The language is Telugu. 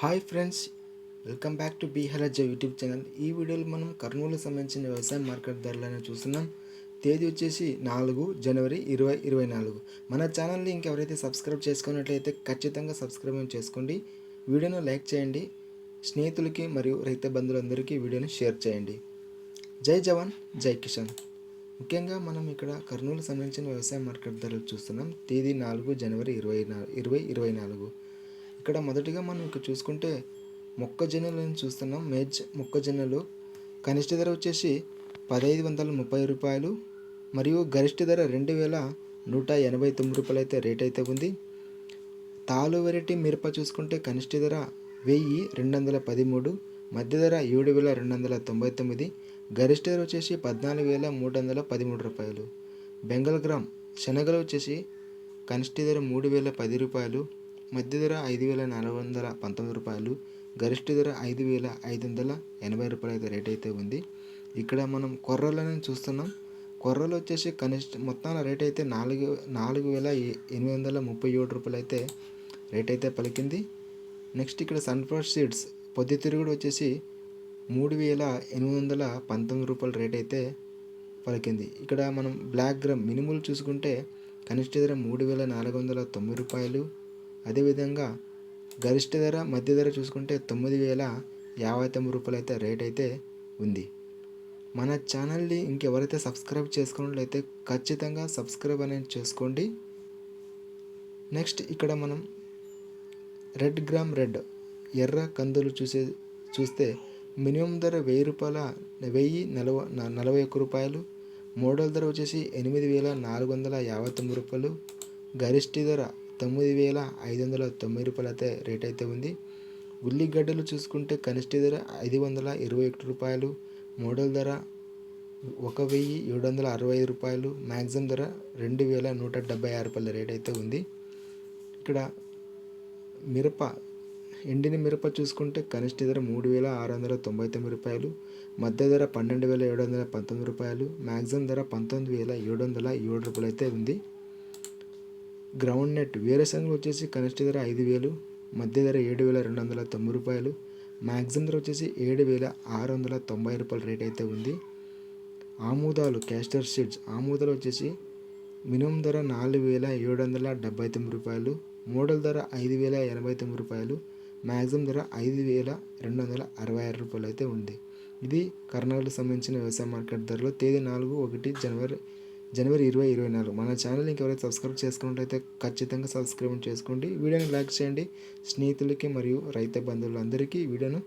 Hi friends welcome back to బీహలజ YouTube channel. ఈ వీడియోలో మనం కర్నూలు సంబంధించిన వ్యవసాయ మార్కెట్ ధరలను చూస్తున్నాం. తేదీ వచ్చేసి నాలుగు జనవరి ఇరవై ఇరవై నాలుగు. మన ఛానల్ని ఇంకెవరైతే సబ్స్క్రైబ్ చేసుకున్నట్లయితే ఖచ్చితంగా సబ్స్క్రైబ్ చేసుకోండి. వీడియోను లైక్ చేయండి. స్నేహితులకి మరియు రైతు బంధువులందరికీ వీడియోని షేర్ చేయండి. జై జవాన్ జై కిషన్ ముఖ్యంగా మనం ఇక్కడ కర్నూలు సంబంధించిన వ్యవసాయ మార్కెట్ ధరలు చూస్తున్నాం. తేదీ నాలుగు జనవరి ఇరవై నాలుగు ఇరవై ఇరవై నాలుగు. ఇక్కడ మొదటిగా మనం ఇక్కడ చూసుకుంటే మొక్కజొన్నలను చూస్తున్నాం. మేజ్ మొక్కజొన్నలు. కనిష్ట ధర వచ్చేసి పదహైదు వందల ముప్పై రూపాయలు. మరియు గరిష్ట ధర రెండు వేల నూట ఎనభై తొమ్మిది రూపాయలు అయితే రేట్ అయితే ఉంది. తాలు వెరైటీ మిరప చూసుకుంటే కనిష్ట ధర వెయ్యి రెండు వందల పదిమూడు మధ్య ధర ఏడు వేల రెండు వందల తొంభై తొమ్మిది గరిష్ట ధర వచ్చేసి పద్నాలుగు వేల మూడు వందల పదిమూడు రూపాయలు. బెంగల్ గ్రామ్ శనగలు వచ్చేసి కనిష్ట ధర మూడు వేల పది రూపాయలు. మధ్య ధర ఐదు వేల నాలుగు వందల పంతొమ్మిది రూపాయలు గరిష్ట ధర ఐదు వేల ఐదు వందల ఎనభై రూపాయలు అయితే రేట్ అయితే ఉంది. ఇక్కడ మనం కొర్రలను చూస్తున్నాం. కొర్రలు వచ్చేసి కనిష్ట మొత్తాన రేట్ అయితే నాలుగు నాలుగు వేల ఎనిమిది వందల ముప్పై ఏడు రూపాయలు అయితే రేట్ అయితే పలికింది. నెక్స్ట్ ఇక్కడ సన్ఫ్లవర్ సీడ్స్ పొద్దుతిరుగుడు వచ్చేసి మూడు వేల ఎనిమిది వందల పంతొమ్మిది రూపాయల రేట్ అయితే పలికింది. ఇక్కడ మనం బ్లాక్ గ్రామ్ మినిములు చూసుకుంటే కనిష్ట ధర మూడు వేల నాలుగు వందల తొమ్మిది రూపాయలు అదేవిధంగా గరిష్ట ధర మధ్య ధర చూసుకుంటే తొమ్మిది వేల యాభై తొమ్మిది రూపాయలు అయితే రేట్ అయితే ఉంది. మన ఛానల్ని ఇంకెవరైతే సబ్స్క్రైబ్ చేసుకున్నట్లయితే ఖచ్చితంగా సబ్స్క్రైబ్ అనేది చేసుకోండి. నెక్స్ట్ ఇక్కడ మనం రెడ్ గ్రామ్ రెడ్ ఎర్ర కందులు చూసే చూస్తే మినిమం ధర వెయ్యి రూపాయల వెయ్యి నలభై నలభై ఒక్క రూపాయలు మోడల్ ధర వచ్చేసి ఎనిమిది వేల నాలుగు వందల యాభై తొమ్మిది రూపాయలు గరిష్ట ధర తొమ్మిది వేల ఐదు వందల తొంభై రూపాయలు అయితే రేట్ అయితే ఉంది. ఉల్లిగడ్డలు చూసుకుంటే కనిష్ట ధర ఐదు వందల ఇరవై ఒకటి రూపాయలు మోడల్ ధర ఒక వెయ్యి ఏడు వందల అరవై ఐదు రూపాయలు మ్యాక్సిమం ధర రెండు వేల నూట డెబ్బై ఆరు రూపాయల రేట్ అయితే ఉంది. ఇక్కడ మిరప ఎండిన మిరప చూసుకుంటే కనిష్ట ధర మూడు వేల ఆరు వందల తొంభై తొమ్మిది రూపాయలు మధ్య ధర పన్నెండు వేల ఏడు వందల పంతొమ్మిది రూపాయలు మ్యాక్సిమం ధర పంతొమ్మిది వేల ఏడు వందల ఏడు రూపాయలు అయితే ఉంది. గ్రౌండ్ నెట్ వేరుశనగలు వచ్చేసి కనిష్ట ధర ఐదు వేలు మధ్య ధర ఏడు వేల రెండు వందల తొంభై రూపాయలు మ్యాక్సిమం ధర వచ్చేసి ఏడు వేల ఆరు వందల తొంభై రూపాయల రేట్ అయితే ఉంది. ఆముదాలు క్యాస్టర్ షీట్స్ ఆమోదాలు వచ్చేసి మినిమం ధర నాలుగు వేల ఏడు వందల డెబ్బై తొమ్మిది రూపాయలు మోడల్ ధర ఐదు వేల ఎనభై తొమ్మిది రూపాయలు మ్యాక్సిమం ధర ఐదు వేల రెండు వందల అరవై ఆరు రూపాయలు అయితే ఉంది. ఇది కర్ణాటకకు సంబంధించిన వ్యవసాయ మార్కెట్ ధరలో తేదీ నాలుగు ఒకటి జనవరి జనవరి ఇరవై ఇరవై నాలుగు. మన ఛానల్ ఇంకెవరైతే సబ్స్క్రైబ్ చేసుకున్నట్లయితే ఖచ్చితంగా సబ్స్క్రైబ్ చేసుకోండి వీడియోని లైక్ చేయండి. స్నేహితులకి మరియు రైతు బంధువులందరికీ వీడియోను